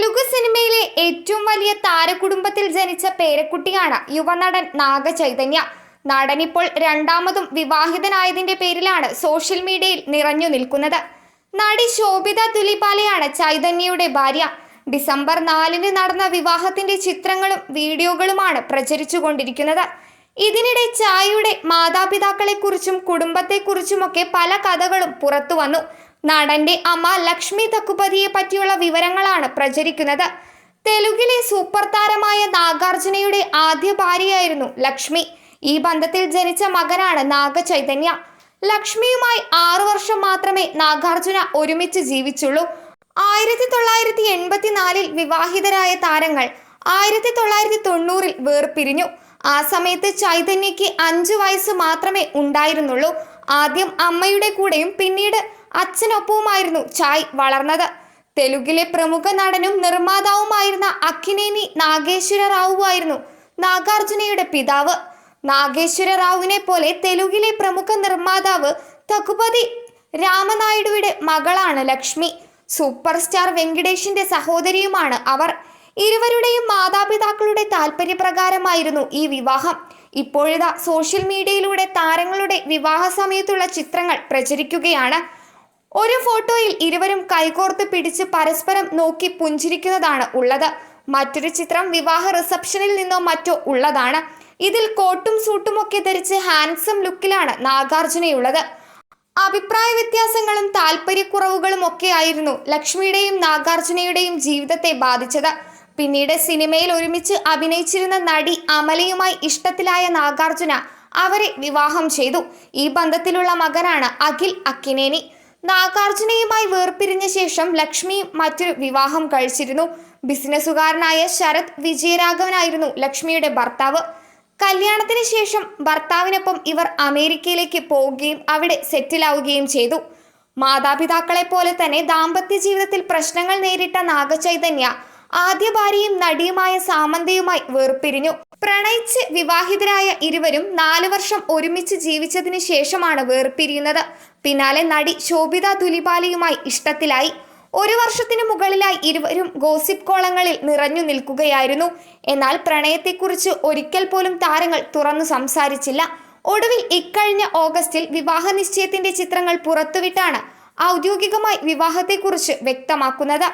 തെലുഗു സിനിമയിലെ ഏറ്റവും വലിയ താരകുടുംബത്തിൽ ജനിച്ച പേരക്കുട്ടിയാണ് യുവനടൻ നാഗചൈതന്യ. നടനിപ്പോൾ രണ്ടാമതും വിവാഹിതനായതിന്റെ പേരിലാണ് സോഷ്യൽ മീഡിയയിൽ നിറഞ്ഞു നിൽക്കുന്നത്. നടി ശോഭിത തുലിപാലയാണ് ചൈതന്യയുടെ ഭാര്യ. ഡിസംബർ നാലിന് നടന്ന വിവാഹത്തിന്റെ ചിത്രങ്ങളും വീഡിയോകളുമാണ് പ്രചരിച്ചുകൊണ്ടിരിക്കുന്നത്. ഇതിനിടെ ചായയുടെ മാതാപിതാക്കളെക്കുറിച്ചും കുടുംബത്തെക്കുറിച്ചുമൊക്കെ പല കഥകളും പുറത്തു വന്നു നടന്റെ അമ്മ ലക്ഷ്മി തക്കുപതിയെ പറ്റിയുള്ള വിവരങ്ങളാണ് പ്രചരിക്കുന്നത്. തെലുങ്കിലെ സൂപ്പർ താരമായ നാഗാർജുനയുടെ ആദ്യ ഭാര്യയായിരുന്നു ലക്ഷ്മി. ഈ ബന്ധത്തിൽ ജനിച്ച മകനാണ് നാഗചൈതന്യ. ലക്ഷ്മിയുമായി ആറു വർഷം മാത്രമേ നാഗാർജുന ഒരുമിച്ച് ജീവിച്ചുള്ളൂ. ആയിരത്തി തൊള്ളായിരത്തി എൺപത്തിനാലിൽ വിവാഹിതരായ താരങ്ങൾ ആയിരത്തി തൊള്ളായിരത്തി തൊണ്ണൂറിൽ വേർപിരിഞ്ഞു. ആ സമയത്ത് ചൈതന്യയ്ക്ക് അഞ്ചു വയസ്സ് മാത്രമേ ഉണ്ടായിരുന്നുള്ളൂ. ആദ്യം അമ്മയുടെ കൂടെയും പിന്നീട് അച്ഛനൊപ്പവുമായിരുന്നു ചായ് വളർന്നത്. തെലുഗിലെ പ്രമുഖ നടനും നിർമ്മാതാവുമായിരുന്ന അക്കിനേനി നാഗേശ്വര റാവുവായിരുന്നു നാഗാർജുനയുടെ പിതാവ്. നാഗേശ്വര റാവുവിനെ പോലെ തെലുഗിലെ പ്രമുഖ നിർമ്മാതാവ് തഘുപതി രാമനായിഡുവിടെ മകളാണ് ലക്ഷ്മി. സൂപ്പർ സ്റ്റാർ വെങ്കിടേഷിന്റെ സഹോദരിയുമാണ് അവർ. ഇരുവരുടെയും മാതാപിതാക്കളുടെ താല്പര്യപ്രകാരമായിരുന്നു ഈ വിവാഹം. ഇപ്പോഴിതാ സോഷ്യൽ മീഡിയയിലൂടെ താരങ്ങളുടെ വിവാഹ സമയത്തുള്ള ചിത്രങ്ങൾ പ്രചരിക്കുകയാണ്. ഒരു ഫോട്ടോയിൽ ഇരുവരും കൈകോർത്ത് പിടിച്ച് പരസ്പരം നോക്കി പുഞ്ചിരിക്കുന്നതാണ് ഉള്ളത്. മറ്റൊരു ചിത്രം വിവാഹ റിസപ്ഷനിൽ നിന്നോ മറ്റോ ഉള്ളതാണ്. ഇതിൽ കോട്ടും സൂട്ടും ഒക്കെ ധരിച്ച് ഹാൻസം ലുക്കിലാണ് നാഗാർജുനയുള്ളത്. അഭിപ്രായ വ്യത്യാസങ്ങളും താല്പര്യക്കുറവുകളും ഒക്കെ ആയിരുന്നു ലക്ഷ്മിയുടെയും നാഗാർജുനയുടെയും ജീവിതത്തെ ബാധിച്ചത്. പിന്നീട് സിനിമയിൽ ഒരുമിച്ച് അഭിനയിച്ചിരുന്ന നടി അമലയുമായി ഇഷ്ടത്തിലായ നാഗാർജുന അവരെ വിവാഹം ചെയ്തു. ഈ ബന്ധത്തിലുള്ള മകനാണ് അഖിൽ അക്കിനേനി. നാഗാർജുനയുമായി വേർപിരിഞ്ഞ ശേഷം ലക്ഷ്മി മറ്റൊരു വിവാഹം കഴിച്ചിരുന്നു. ബിസിനസ്സുകാരനായ ശരത് വിജയരാഘവനായിരുന്നു ലക്ഷ്മിയുടെ ഭർത്താവ്. കല്യാണത്തിന് ശേഷം ഭർത്താവിനൊപ്പം ഇവർ അമേരിക്കയിലേക്ക് പോവുകയും അവിടെ സെറ്റിലാവുകയും ചെയ്തു. മാതാപിതാക്കളെ പോലെ തന്നെ ദാമ്പത്യ ജീവിതത്തിൽ പ്രശ്നങ്ങൾ നേരിട്ട നാഗചൈതന്യ ആദ്യ ഭാര്യയും നടിയുമായ സാമന്തയുമായി വേർപിരിഞ്ഞു. പ്രണയിച്ച് വിവാഹിതരായ ഇരുവരും നാലു വർഷം ഒരുമിച്ച് ജീവിച്ചതിന് ശേഷമാണ് വേർപിരിയുന്നത്. പിന്നാലെ നടി ശോഭിത തുലിപാലിയുമായി ഇഷ്ടത്തിലായി. ഒരു വർഷത്തിനു മുകളിലായി ഇരുവരും ഗോസിപ്പ് കോളങ്ങളിൽ നിറഞ്ഞു നിൽക്കുകയായിരുന്നു. എന്നാൽ പ്രണയത്തെക്കുറിച്ച് ഒരിക്കൽ പോലും താരങ്ങൾ തുറന്നു സംസാരിച്ചില്ല. ഒടുവിൽ ഇക്കഴിഞ്ഞ ഓഗസ്റ്റിൽ വിവാഹ നിശ്ചയത്തിന്റെ ചിത്രങ്ങൾ പുറത്തുവിട്ടാണ് ഔദ്യോഗികമായി വിവാഹത്തെക്കുറിച്ച് വ്യക്തമാക്കുന്നത്.